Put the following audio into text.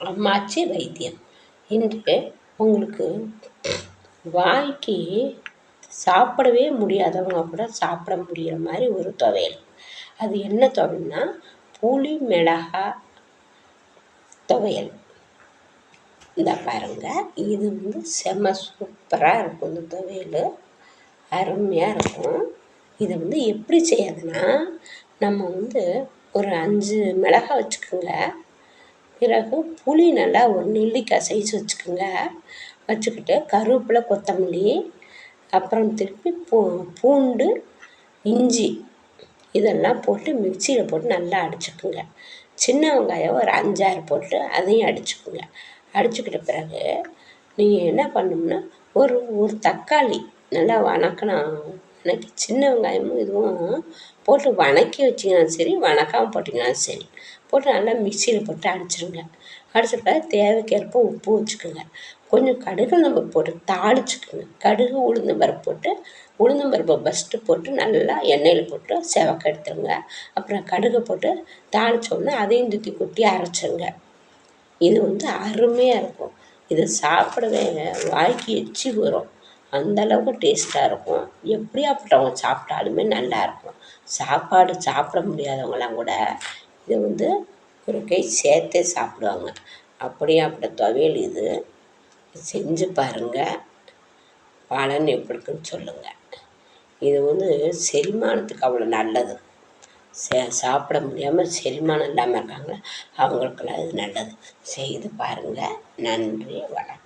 அம்மாச்சி வைத்தியம். இன்று உங்களுக்கு வாய்க்கு சாப்பிடவே முடியாதவங்க கூட சாப்பிட முடிகிற மாதிரி ஒரு துவையல். அது என்ன துவையல்னா புளி மிளகா துவையல். இந்த பாருங்க இது வந்து செம சூப்பராக இருக்கும் இந்த துவையல். அருமையாக இருக்கும். இதை வந்து எப்படி செய்யறதுன்னா நம்ம வந்து ஒரு அஞ்சு மிளகாய் வச்சுக்கோங்க. பிறகு புளி நல்லா ஒரு நெல்லிக்காய் சைஸ் வச்சுக்கோங்க. வச்சுக்கிட்டு கருவேப்பிலை கொத்தமல்லி அப்புறம் திருப்பி பூ பூண்டு இஞ்சி இதெல்லாம் போட்டு மிக்சியில் போட்டு நல்லா அடிச்சுக்குங்க. சின்ன வெங்காயம் ஒரு அஞ்சாறு போட்டு அதையும் அடிச்சுக்குங்க. அடிச்சுக்கிட்ட பிறகு நீங்கள் என்ன பண்ணணும்னா ஒரு ஒரு தக்காளி நல்லா வணக்கணும். வணக்கி சின்ன வெங்காயமும் இதுவும் போட்டு வணக்கி வச்சிங்கனாலும் சரி வணக்காமல் போட்டிங்கனாலும் சரி போட்டு நல்லா மிக்சியில் போட்டு அடிச்சிடுங்க அடிச்சிட்ட தேவைக்கேற்ப உப்பு வச்சுக்கோங்க. கொஞ்சம் கடுகு நம்ம போட்டு தாளிச்சுக்கோங்க. கடுகு உளுந்தம் பருப்பு போட்டு உளுந்தம் பருப்பை ஃபஸ்ட்டு போட்டு நல்லா எண்ணெயில் போட்டு செவக்க எடுத்துருங்க. அப்புறம் கடுகை போட்டு தாளித்தோடனே அதையும் தூக்கி கொட்டி அரைச்சிருங்க. இது வந்து அருமையாக இருக்கும். இதை சாப்பிடவே வாய்க்கு எச்சி வரும். அந்தளவுக்கு டேஸ்ட்டாக இருக்கும். எப்படியாப்பட்டவங்க சாப்பிட்டாலுமே நல்லாயிருக்கும் சாப்பாடு சாப்பிட முடியாதவங்களாம் கூட இதை வந்து ஒரு கை சேர்த்தே சாப்பிடுவாங்க. அப்படியாப்பட்ட துவையல் இது. செஞ்சு பாருங்கள் பலன் எப்படி இருக்குன்னு சொல்லுங்கள் இது வந்து செரிமானத்துக்கு அவ்வளோ நல்லது. சே சாப்பிட முடியாமல் செரிமானம் இல்லாமல் இருக்காங்க. அவங்களுக்கெல்லாம் இது நல்லது. செய்து பாருங்கள் நன்றி வணக்கம்.